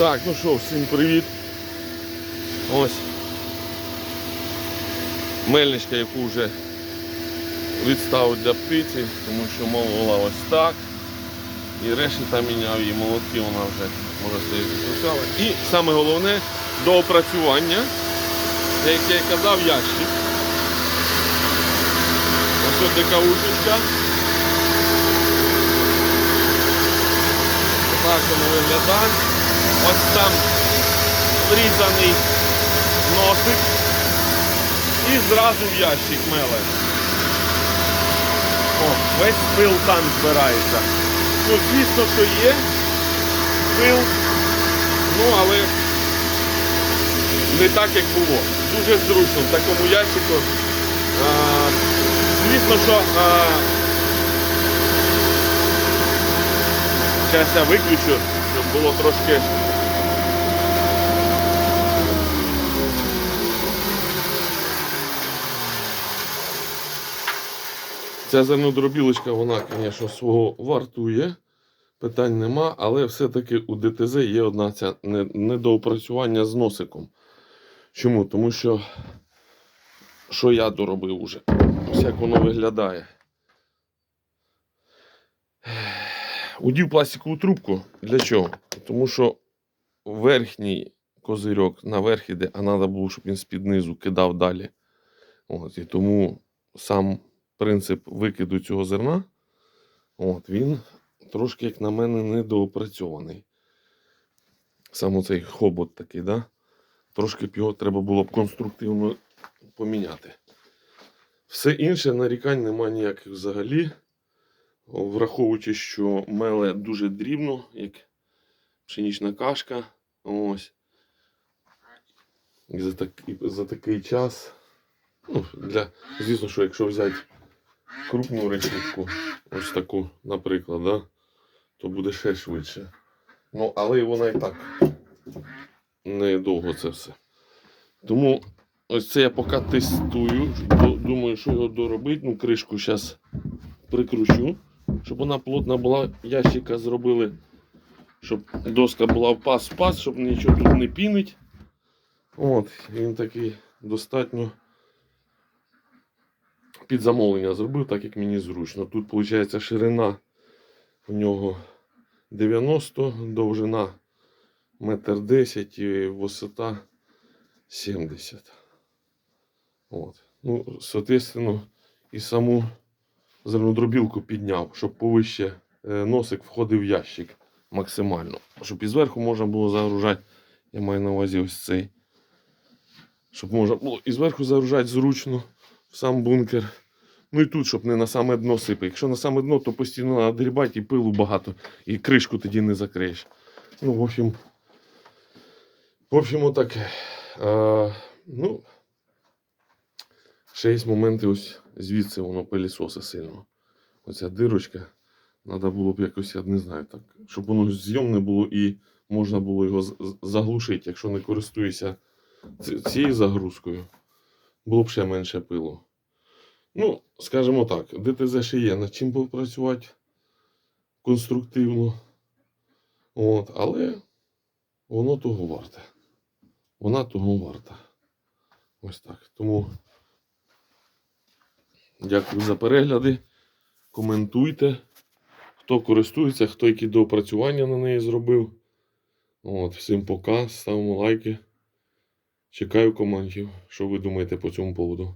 Так, ну що, всім привіт. Ось. Мельничка, яку вже відставив для птиці, тому що молола ось так. І решта міняв її молотки, вона вже може стоїть записала. І саме головне до опрацювання, як я й казав, ящик. Ось тут така ушечка. Так воно виглядає. Ось там зрізаний носик і зразу в ящик меле. О, весь пил там збирається. Ну, звісно, що є пил, ну але не так, як було. Дуже зручно в такому ящику. А, звісно, що а, зараз я виключу, щоб було трошки. Ця зернодробілочка, вона, звісно, свого вартує. Питань нема, але все-таки у ДТЗ є одна ця недоопрацювання з носиком. Чому? Тому що що я доробив уже? Ось як воно виглядає. Удів пластикову трубку. Для чого? Тому що верхній козирьок наверх іде, а треба було, щоб він з-під низу кидав далі. От, і тому сам принцип викиду цього зерна, от, він трошки, як на мене, недоопрацьований. Саме цей хобот такий, да? трошки б його треба було б конструктивно поміняти. Все інше нарікань нема ніяких взагалі. Враховуючи, що меле дуже дрібно, як пшенічна кашка. Ось. І за, так, і за такий час. Ну, для, звісно, що якщо взяти крупну речівку, ось таку, наприклад, да, то буде ще швидше. Ну, але вона і так недовго це все. Тому ось це я поки тестую. Думаю, що його доробити. Ну, кришку зараз прикручу, щоб вона плотна була. Ящика зробили, щоб доска була в пас в пас, щоб нічого тут не пінить. От, він такий достатньо під замовлення зробив, так як мені зручно. Тут, виходить, ширина у нього 90, довжина 1,10 м і висота 70. От. Ну, соответственно, і саму зернодробілку підняв, щоб повище е, носик входив в ящик максимально. Щоб і зверху можна було загружати, я маю на увазі ось цей. Щоб можна було і зверху загружати зручно в сам бункер. Ну і тут, щоб не на саме дно сипе. Якщо на саме дно, то постійно треба дрібати і пилу багато, і кришку тоді не закриєш. Ну, в общем, в общем, отаке. Ну, ще є моменти ось звідси воно пилісоси сильно. Оця дирочка. Треба було б якось, я не знаю, так, щоб воно зйомне було і можна було його заглушити, якщо не користуюся цією загрузкою, було б ще менше пилу. Ну, скажімо так, ДТЗ ще є над чим попрацювати конструктивно. От, але воно того варте. Вона того варта. Ось так. Тому дякую за перегляди. Коментуйте, хто користується, хто які доопрацювання на неї зробив. От, всім пока, ставимо лайки. Чекаю командів. що ви думаєте по цьому поводу.